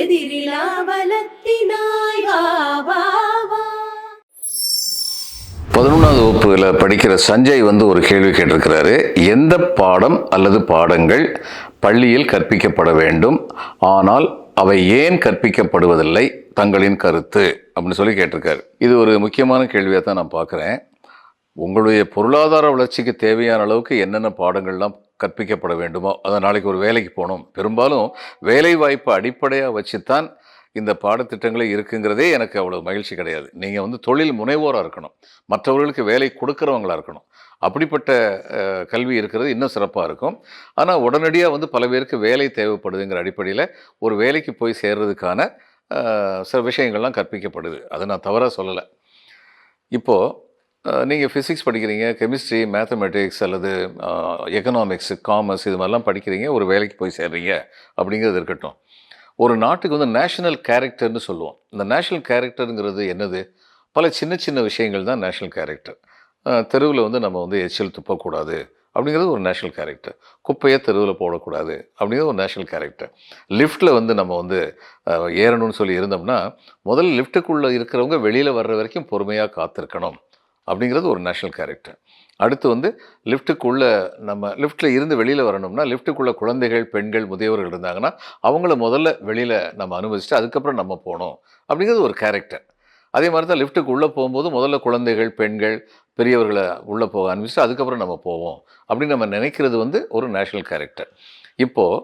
எதிரிலா பலத்தினாய் பதினொன்றாவது வகுப்புல படிக்கிற சஞ்சய் வந்து ஒரு கேள்வி கேட்டிருக்கிறாரு. எந்த பாடம் அல்லது பாடங்கள் பள்ளியில் கற்பிக்கப்பட வேண்டும்? ஆனால் அவை ஏன் கற்பிக்கப்படுவதில்லை? தங்களின் கருத்து அப்படின்னு சொல்லி கேட்டிருக்காரு. இது ஒரு முக்கியமான கேள்வியாக தான் நான் பார்க்குறேன். உங்களுடைய பொருளாதார வளர்ச்சிக்கு தேவையான அளவுக்கு என்னென்ன பாடங்கள்லாம் கற்பிக்கப்பட வேண்டுமோ அதை நாளைக்கு ஒரு வேலைக்கு போகணும். பெரும்பாலும் வேலை வாய்ப்பை அடிப்படையாக வச்சுத்தான் இந்த பாடத்திட்டங்களே இருக்குங்கிறதே எனக்கு அவ்வளோ மகிழ்ச்சி கிடையாது. நீங்கள் வந்து தொழில் முனைவோராக இருக்கணும். மற்றவர்களுக்கு வேலை கொடுக்குறவங்களாக இருக்கணும். அப்படிப்பட்ட கல்வி இருக்கிறது இன்னும் சிறப்பாக இருக்கும். ஆனால் உடனடியாக வந்து பல பேருக்கு வேலை தேவைப்படுதுங்கிற அடிப்படையில் ஒரு வேலைக்கு போய் சேர்றதுக்கான சில விஷயங்கள்லாம் கற்பிக்கப்படுது. அதை நான் தவறாக சொல்லலை. இப்போது நீங்கள் ஃபிசிக்ஸ் படிக்கிறீங்க கெமிஸ்ட்ரி மேத்தமெட்டிக்ஸ் அல்லது எக்கனாமிக்ஸ் காமர்ஸ் இது மாதிரிலாம் படிக்கிறீங்க ஒரு வேலைக்கு போய் சேர்றீங்க அப்படிங்கிறது இருக்கட்டும். ஒரு நாட்டுக்கு வந்து நேஷனல் கேரக்டர்னு சொல்லுவோம். இந்த நேஷனல் கேரக்டருங்கிறது என்னது? பல சின்ன சின்ன விஷயங்கள் தான் நேஷனல் கேரக்டர் தெருவில் வந்து நம்ம வந்து எச்சில் துப்பக்கூடாது அப்படிங்கிறது ஒரு நேஷனல் கேரக்டர் குப்பையை தெருவில் போடக்கூடாது அப்படிங்கிறது ஒரு நேஷனல் கேரக்டர் லிஃப்ட்டில் வந்து நம்ம வந்து ஏறணும்னு சொல்லி இருந்தோம்னா முதல்ல லிஃப்ட்டுக்குள்ளே இருக்கிறவங்க வெளியில் வர்ற வரைக்கும் பொறுமையாக காத்திருக்கணும். அப்படிங்கிறது ஒரு நேஷனல் கேரக்டர் அடுத்து வந்து லிஃப்ட்டுக்குள்ளே நம்ம லிஃப்ட்டில் இருந்து வெளியில் வரணும்னா லிஃப்ட்டுக்குள்ளே குழந்தைகள் பெண்கள் முதியவர்கள் இருந்தாங்கன்னா அவங்கள முதல்ல வெளியில் நம்ம அனுமதிச்சுட்டு அதுக்கப்புறம் நம்ம போகணும். அப்படிங்கிறது ஒரு கேரக்டர் அதே மாதிரி தான் லிஃப்ட்டுக்கு உள்ளே போகும்போது முதல்ல குழந்தைகள் பெண்கள் பெரியவர்களை உள்ளே போக அனுப்பிச்சுட்டு அதுக்கப்புறம் நம்ம போவோம். அப்படின்னு நம்ம நினைக்கிறது வந்து ஒரு நேஷனல் கேரக்டர் இப்போது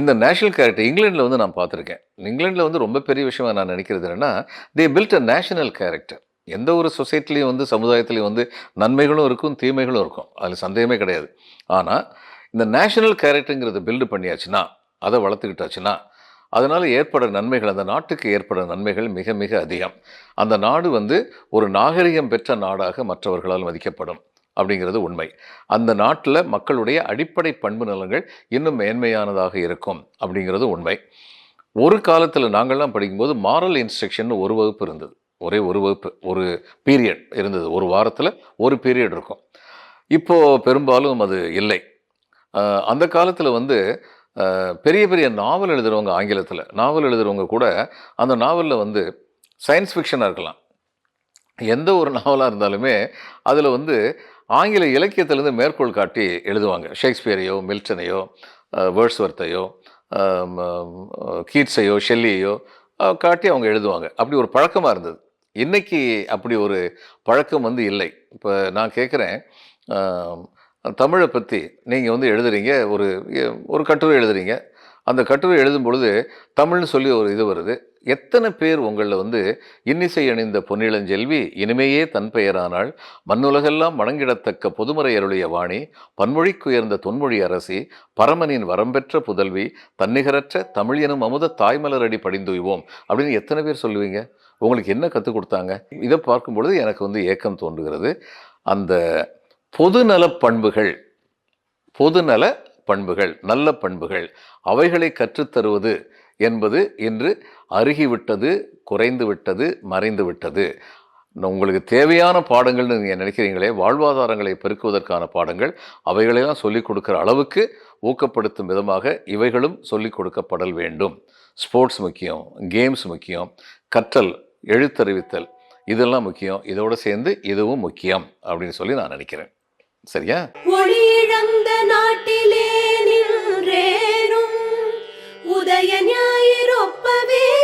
இந்த நேஷனல் கேரக்டர் இங்கிலாண்டில் வந்து நான் பார்த்துருக்கேன். இங்கிலாண்டில் வந்து ரொம்ப பெரிய விஷயமாக நான் நினைக்கிறது என்னென்னா they build a national character எந்த ஒரு சொசைட்டிலையும் வந்து சமுதாயத்துலேயும் வந்து நன்மைகளும் இருக்கும் தீமைகளும் இருக்கும். அதில் சந்தேகமே கிடையாது. ஆனால் இந்த நேஷனல் கேரக்டருங்கிறத பில்டு பண்ணியாச்சுன்னா அதை வளர்த்துக்கிட்டாச்சுன்னா அதனால் ஏற்பட நன்மைகள் அந்த நாட்டுக்கு ஏற்பட நன்மைகள் மிக மிக அதிகம். அந்த நாடு வந்து ஒரு நாகரிகம் பெற்ற நாடாக மற்றவர்களால் மதிக்கப்படும் அப்படிங்கிறது உண்மை. அந்த நாட்டில் மக்களுடைய அடிப்படை பண்பு நலங்கள் இன்னும் மேன்மையானதாக இருக்கும் அப்படிங்கிறது உண்மை. ஒரு காலத்தில் நாங்கள்லாம் படிக்கும்போது மாரல் இன்ஸ்ட்ரக்ஷன் ஒரு வகுப்பு இருந்தது. ஒரே ஒரு வகுப்பு ஒரு பீரியட் இருந்தது. ஒரு வாரத்தில் ஒரு பீரியட் இருக்கும். இப்போது பெரும்பாலும் அது இல்லை. அந்த காலத்தில் வந்து பெரிய பெரிய நாவல் எழுதுகிறவங்க ஆங்கிலத்தில் நாவல் எழுதுகிறவங்க கூட அந்த நாவலில் வந்து சயின்ஸ் ஃபிக்ஷனாக இருக்கலாம். எந்த ஒரு நாவலாக இருந்தாலுமே அதில் வந்து ஆங்கில இலக்கியத்திலேருந்து மேற்கோள் காட்டி எழுதுவாங்க. ஷேக்ஸ்பியரையோ மில்டனையோ வேர்ட்ஸ்வர்த்தையோ கீட்ஸையோ ஷெல்லியையோ காட்டி அவங்க எழுதுவாங்க. அப்படி ஒரு பழக்கமாக இருந்தது. இன்னைக்கு அப்படி ஒரு பழக்கம் வந்து இல்லை. இப்போ நான் கேட்குறேன் தமிழை பற்றி நீங்கள் வந்து எழுதுறீங்க ஒரு ஒரு கட்டுரை எழுதுறீங்க. அந்த கட்டுரை எழுதும் பொழுது தமிழ்னு சொல்லி ஒரு இது வருது. எத்தனை பேர் உங்களில் வந்து இன்னிசை அணிந்த பொன்னிளஞ்செல்வி இனிமையே தன் பெயரானாள் மண்ணுலகெல்லாம் வணங்கிடத்தக்க பொதுமறை அருளிய வாணி பன்மொழிக்குயர்ந்த தொன்மொழி அரசி பரமனின் வரம்பெற்ற புதல்வி தன்னிகரற்ற தமிழ் எனும் அமுத தாய்மலரடி படிந்துய்வோம் அப்படின்னு எத்தனை பேர் சொல்லுவீங்க? உங்களுக்கு என்ன கற்றுக் கொடுத்தாங்க? இதை பார்க்கும் பொழுது எனக்கு வந்து ஏக்கம் தோன்றுகிறது. அந்த பொதுநல பண்புகள் பொதுநல பண்புகள் நல்ல பண்புகள் அவைகளை கற்றுத்தருவது என்பது இன்று அருகிவிட்டது குறைந்து விட்டது மறைந்து விட்டது உங்களுக்கு தேவையான பாடங்கள்னு நீங்கள் நினைக்கிறீங்களே வாழ்வாதாரங்களை பெருக்குவதற்கான பாடங்கள் அவைகளெல்லாம் சொல்லிக் கொடுக்குற அளவுக்கு ஊக்கப்படுத்தும் விதமாக இவைகளும் சொல்லிக் கொடுக்கப்படல் வேண்டும். ஸ்போர்ட்ஸ் முக்கியம் கேம்ஸ் முக்கியம் கற்றல் எழுத்தறிவித்தல். இதெல்லாம் முக்கியம். இதோடு சேர்ந்து இதுவும் முக்கியம் அப்படின்னு சொல்லி நான் நினைக்கிறேன். சரியா? ஒளியிழந்த நாட்டிலே நின்றேனும். உதய ஞாயிறொப்பவே